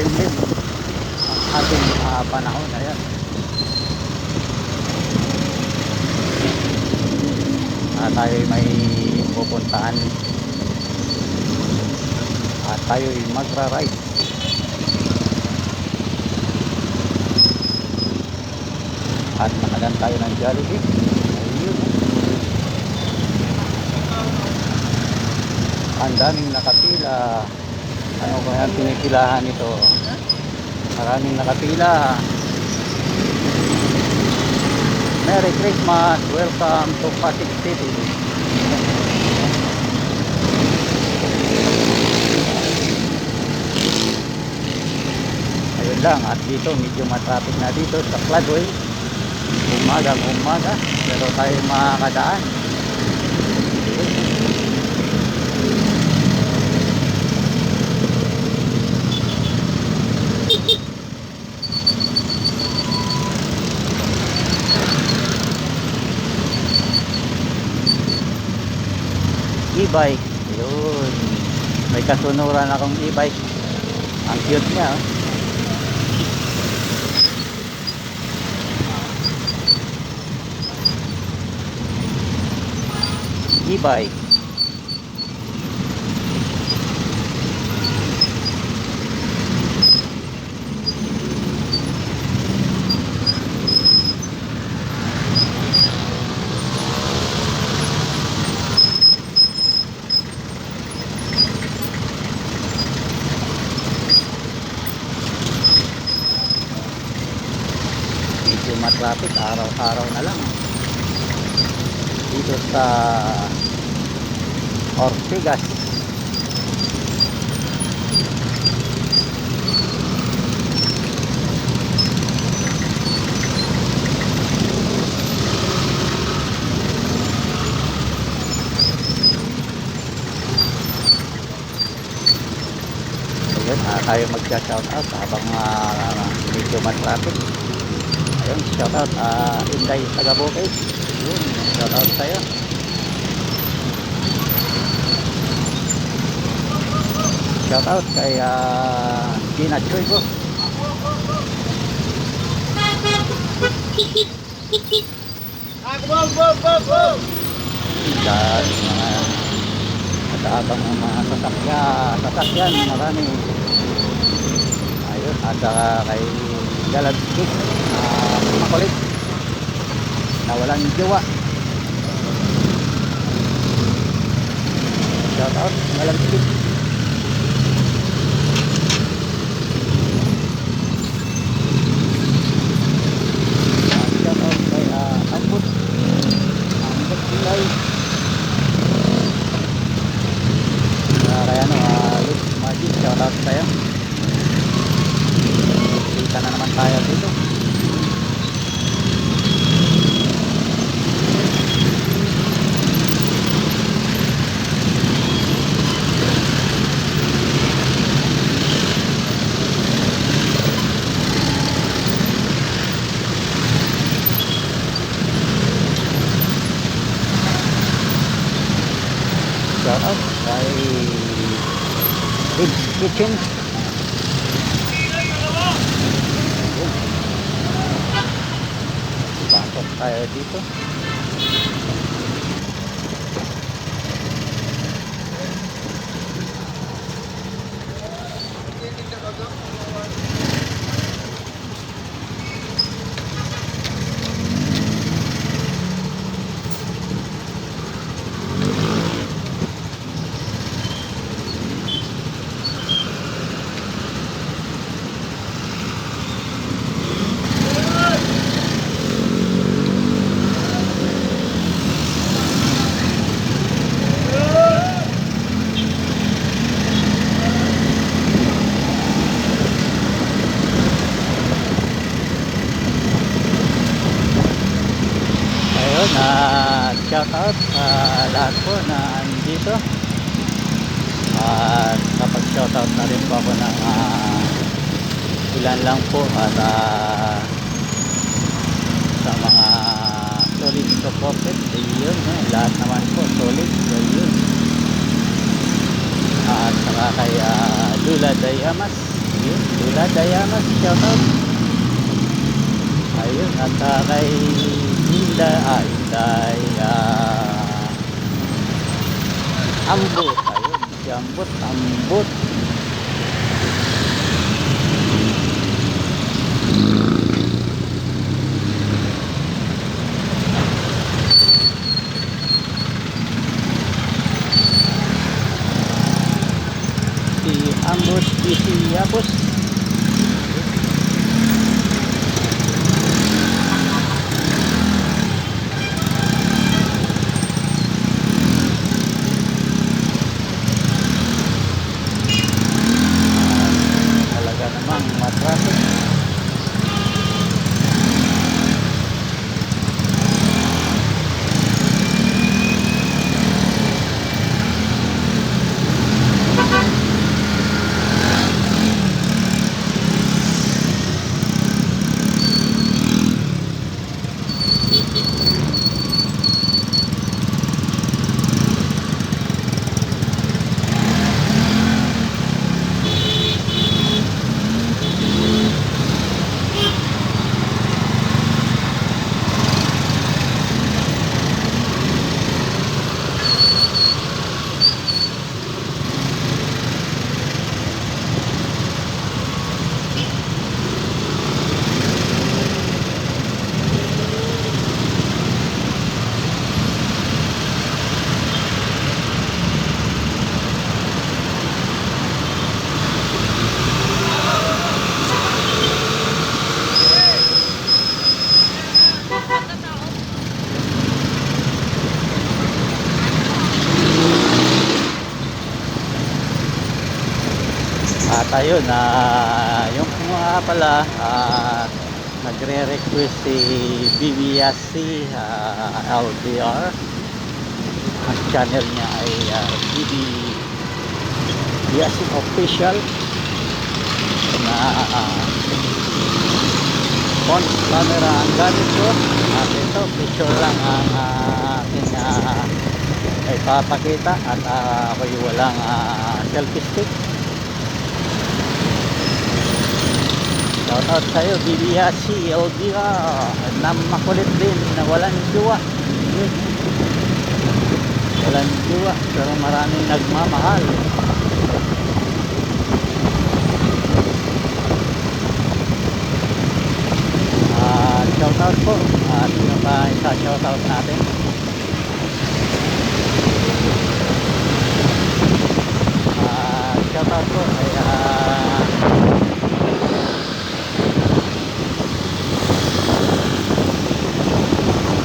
makulimlim ang ating ah, panahon. Ayan. Ah, tayo may pupuntahan at tayo ay magra-ride. At nakalan tayo ng Jollibee. Ayun. Ang daming nakapila. Ano ba yung pinipilahan ito? Maraming nakapila. Merry Christmas! Welcome to Pasig City. Ayun lang, at dito medyo matraffic na dito sa Cladway. Umagang umaga, pero tayo makakadaan. E-bike. Yun. May kasunuran akong e-bike. Ang cute niya. oh. E-bike. Medyo matraffic araw-araw na lang. Dito sa Ortigas. Ayun, ah, tayo mag-shout out habang ah, medyo matraffic Ayun, shout out uh, Inday Tagabukid. Yun, shout out sa'yo. Shout out kay uh, Gina Chuigo. Dahil mga nataabang ng mga sasakyan, sasakyan, marami. Ayun, at saka kay Galagkik uh, makulit na walang jowa. Shout out Galagkik shout out kay uh, Ambot Ambot Pilay uh, kaya ano uh, Luke Magic shout out sa'yo kita na naman tayo dito shout out kay Kids Kitchen pasok tayo dito shout out sa lahat po na dito. At kapag shoutout na rin po ako ng ah, ilan lang po at ah, sa mga solid supported ayun eh, lahat naman po solid ayun at saka kay ah, Dula Dayamas ayun Dula Dayamas shoutout ayun at saka kay Inda ah Inday ah, Ambot ayun. Ambot Ambot si Ambot si Yapos talaga namang matraffic At ayun, ah, yung mga pala, ah, nagre-request si BBSC ah, LDR. Ang channel niya ay uh, BBSC Official na uh, phone camera ang gamit ko. At ito, picture lang ang uh, aking uh, ay papakita at uh, ako'y walang ah, selfie stick. Shoutout sa'yo, BBHC, LDR, na makulit din, na walang jowa. Yun. Walang jowa, pero maraming nagmamahal. Ah, shoutout po. At sino pa isa shoutout natin? Ah, shoutout po ay ah,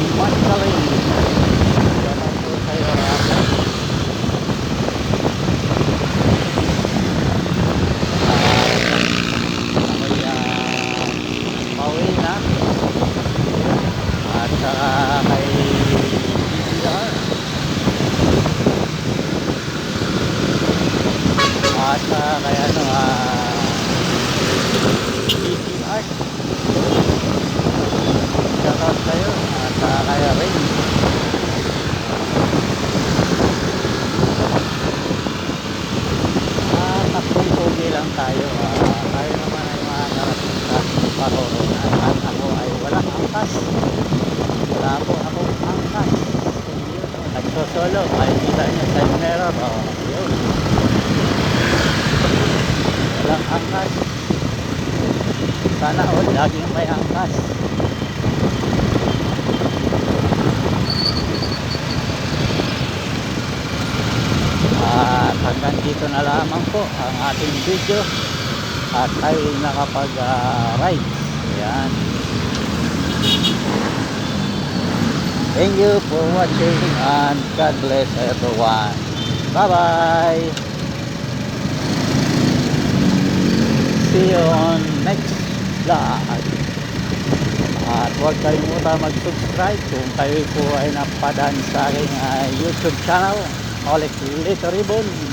Iman Kaling. Shoutout po sa'yo, Ate. ako'y ah, pauwi na at saka kay DCR at saka kay ano ah DCR shoutout sa'yo at saka kay Rain Ah, tatlong pogi lang tayo. Ah, tayo naman ay mga narating sa paroronan. At ako ay walang angkas. Wala po akong angkas. Nagsosolo. Ay, kita niyo sa mirror. Oh, yun. Walang angkas. Sana all laging may angkas. At hanggang dito na lamang po ang ating video at ay nakapag-ride. Ayan. Thank you for watching and God bless everyone. Bye-bye. See you on next vlog. At huwag kalimutan mag-subscribe kung kayo po ay napadaan sa aking ah, YouTube channel. collect little ribbon